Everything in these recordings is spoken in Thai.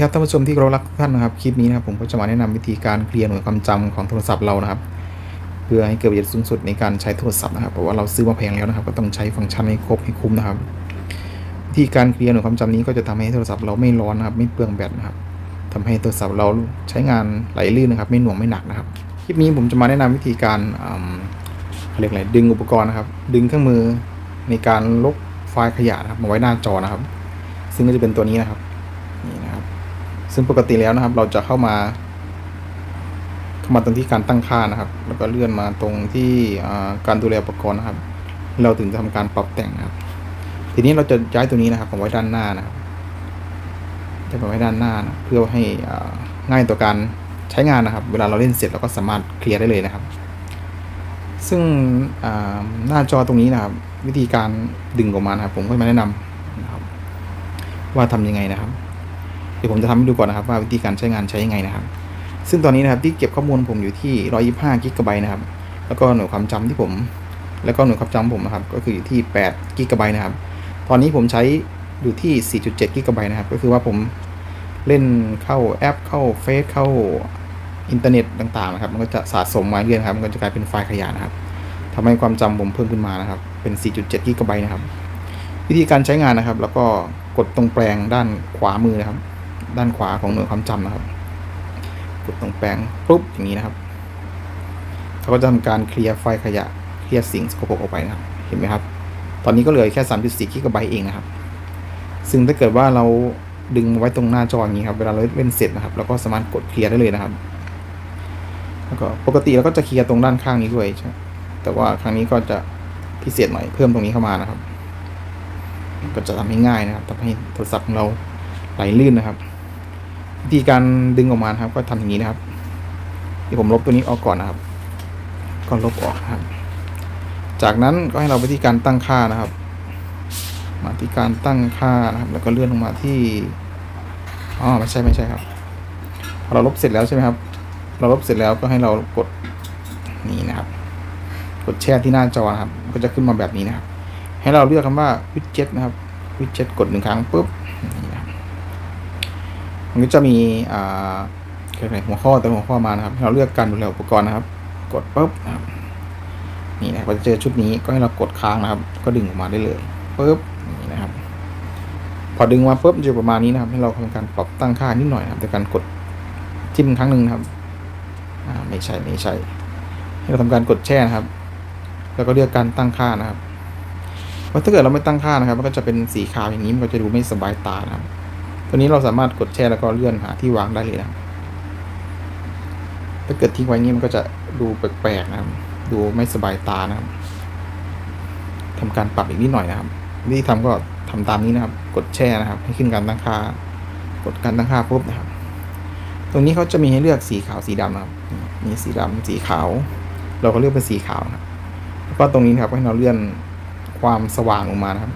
ดีครับท่านผู้ชมที่เคารักทุกท่านนะครับคลิปนี้นะครับผมก็จะมาแนะนำวิธีการเคลียร์หน่วยความจำของโทรศัพท์เรานะครับ เพื่อให้เกิดประโยชน์สูงสุดในการใช้โทรศัพท์นะครับเพราะว่าเราซื้อมาแพงแล้วนะครับ ก็ต้องใช้ฟังก์ชันให้ครบให้คุ้มนะครับวิธีการเคลียร์หน่วยความจำนี้ก็จะทำให้โทรศัพท์เราไม่ร้อนนะครับ ไม่เปลืองแบตนะครับทำให้โทรศัพท์เราใช้งานไหลลื่นนะครับ ไม่หน่วงไม่หนักนะครับ คลิปนี้ผมจะมาแนะนำวิธีการอืมเรียกอะไรดึงอุปกรณ์นะครับ ดึงเครื่องมือในการลบไฟล์ขยะนะครับมาไว้หน้าจอนะครับ ซึ่งก็จะเป็นตัวนี้นะครับ ซึ่งปกติแล้วนะครับ เราจะเข้ามาเข้ามาตรงที่การตั้งค่านะครับ แล้วก็เลื่อนมาตรงที่การดูแลอุปกรณ์นะครับ เราถึงจะทำการปรับแต่งนะครับ ทีนี้เราจะย้ายตัวนี้นะครับผมไว้ด้านหน้านะครับจะมาไว้ด้านหน้านะเพื่อให้ง่ายต่อการใช้งานนะครับ เวลาเราเล่นเสร็จเราก็สามารถเคลียร์ได้เลยนะครับ ซึ่งหน้าจอตรงนี้นะครับ วิธีการดึงออกมานะครับ ผมก็มาแนะนำนะครับ ว่าทำยังไงนะครับ เดี๋ยวผมจะทำให้ดูก่อนนะครับว่าวิธีการใช้งานใช้ยังไงนะครับ ซึ่งตอนนี้นะครับที่เก็บข้อมูลผมอยู่ที่ 125 กิกะไบต์นะครับ แล้วก็หน่วยความจำที่ผม แล้วก็หน่วยความจำผมนะครับ ก็คืออยู่ที่ 8 กิกะไบต์นะครับ ตอนนี้ผมใช้อยู่ที่ 4.7 กิกะไบต์นะครับ ก็คือว่าผมเล่นเข้าแอปเข้าเฟซเข้าอินเทอร์เน็ตต่างๆนะครับ มันก็จะสะสมมาเรื่อยๆครับ มันก็จะกลายเป็นไฟล์ขยะนะครับทำให้ความจำผมเพิ่มขึ้นมานะครับ เป็น 4.7 กิกะไบต์นะครับ วิธีการใช้งานนะครับ แล้วก็กดตรงแปลงด้านขวามือนะครับ ด้านขวาของหน่วยความจำนะครับกดตรงแปลงปุ๊บอย่างนี้นะครับเขาก็จะทำการเคลียร์ไฟขยะเคลียร์สิ่งสกปรกออกไปนะครับ เห็นไหมครับ ตอนนี้ก็เหลือแค่ 3.4กิกะไบต์เองนะครับ ซึ่งถ้าเกิดว่าเราดึงไว้ตรงหน้าจออย่างนี้ครับ เวลาเราเล่นเสร็จนะครับเราก็สามารถกดเคลียร์ได้เลยนะครับ แล้วก็ปกติเราก็จะเคลียร์ตรงด้านข้างนี้ด้วยใช่แต่ว่าครั้งนี้ก็จะพิเศษหน่อยเพิ่มตรงนี้เข้ามานะครับ ก็จะทำให้ง่ายนะครับทำให้โทรศัพท์ของเราไหลลื่นนะครับ วิธีการดึงออกมาครับ ก็ทำอย่างนี้นะครับเดี๋ยวผมลบตัวนี้ออกก่อนนะครับ ก็ลบออกครับ จากนั้นก็ให้เราไปที่การตั้งค่านะครับ มาที่การตั้งค่านะครับ แล้วก็เลื่อนลงมาที่อ๋อไม่ใช่ไม่ใช่ครับพอเราลบเสร็จแล้วใช่ไหมครับ เราลบเสร็จแล้วก็ให้เรากดนี่นะครับ กดแช่ที่หน้าจอครับ ก็จะขึ้นมาแบบนี้นะครับ ให้เราเลือกคำว่าวิดเจ็ตนะครับวิดเจ็ตกดหนึ่งครั้งปุ๊บ มันก็จะมีอ่าเรียกอะไรหัวข้อแต่หัวข้อมานะครับให้เราเลือกการดูแลอุปกรณ์นะครับ กดปุ๊บนะครับนี่นะครับเราจะเจอชุดนี้ก็ให้เรากดค้างนะครับ ก็ดึงออกมาได้เลยปุ๊บนี่นะครับ พอดึงมาปุ๊บจะประมาณนี้นะครับ ให้เราทำการปรับตั้งค่านิดหน่อยนะครับโดยการกดจิ้มครั้งหนึ่งนะครับอ่าไม่ใช่ไม่ใช่ให้เราทำการกดแช่นะครับ แล้วก็เลือกการตั้งค่านะครับเพราะถ้าเกิดเราไม่ตั้งค่านะครับ มันก็จะเป็นสีขาวอย่างนี้มันก็จะดูไม่สบายตานะครับ ตัวนี้เราสามารถกดแช่แล้วก็เลื่อนหาที่วางได้เลยนะถ้าเกิดทิ้งไว้อย่างนี้มันก็จะดูแปลกๆนะครับ ดูไม่สบายตานะครับทำการปรับอีกนิดหน่อยนะครับวิธีทำก็ทำตามนี้นะครับ กดแช่นะครับ ให้ขึ้นการตั้งค่า กดการตั้งค่าปุ๊บนะครับ ตรงนี้เขาจะมีให้เลือกสีขาวสีดำนะครับ มีสีดำสีขาว เราก็เลือกเป็นสีขาวนะครับแล้วก็ตรงนี้นะครับให้เราเลื่อนความสว่างลงมานะครับ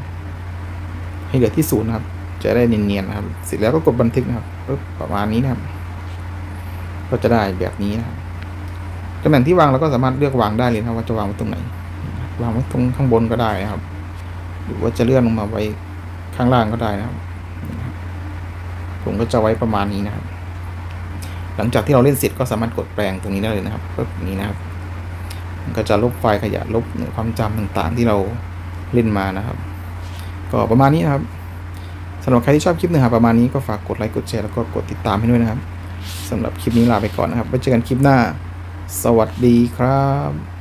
ให้เหลือที่ศูนย์นะครับ จะได้เนียนๆนะครับ เสร็จแล้วก็กดบันทึกนะครับปึ๊บประมาณนี้นะครับ ก็จะได้แบบนี้นะครับตำแหน่งที่วางเราก็สามารถเลือกวางได้เลยนะครับว่าจะวางไว้ตรงไหน วางไว้ตรงข้างบนก็ได้นะครับ หรือว่าจะเลื่อนลงมาไว้ข้างล่างก็ได้นะครับ ผมก็จะไว้ประมาณนี้นะครับ หลังจากที่เราเล่นเสร็จก็สามารถกดแปลงตรงนี้ได้เลยนะครับปึ๊บนี้นะครับ มันก็จะลบไฟล์ขยะลบความจำต่างๆที่เราเล่นมานะครับ ก็ประมาณนี้นะครับ สำหรับใครที่ชอบคลิปเนื้อหาประมาณนี้ก็ฝากกดไลค์กดแชร์แล้วก็กดติดตามให้ด้วยนะครับสำหรับคลิปนี้ลาไปก่อนนะครับไว้เจอกันคลิปหน้า สวัสดีครับ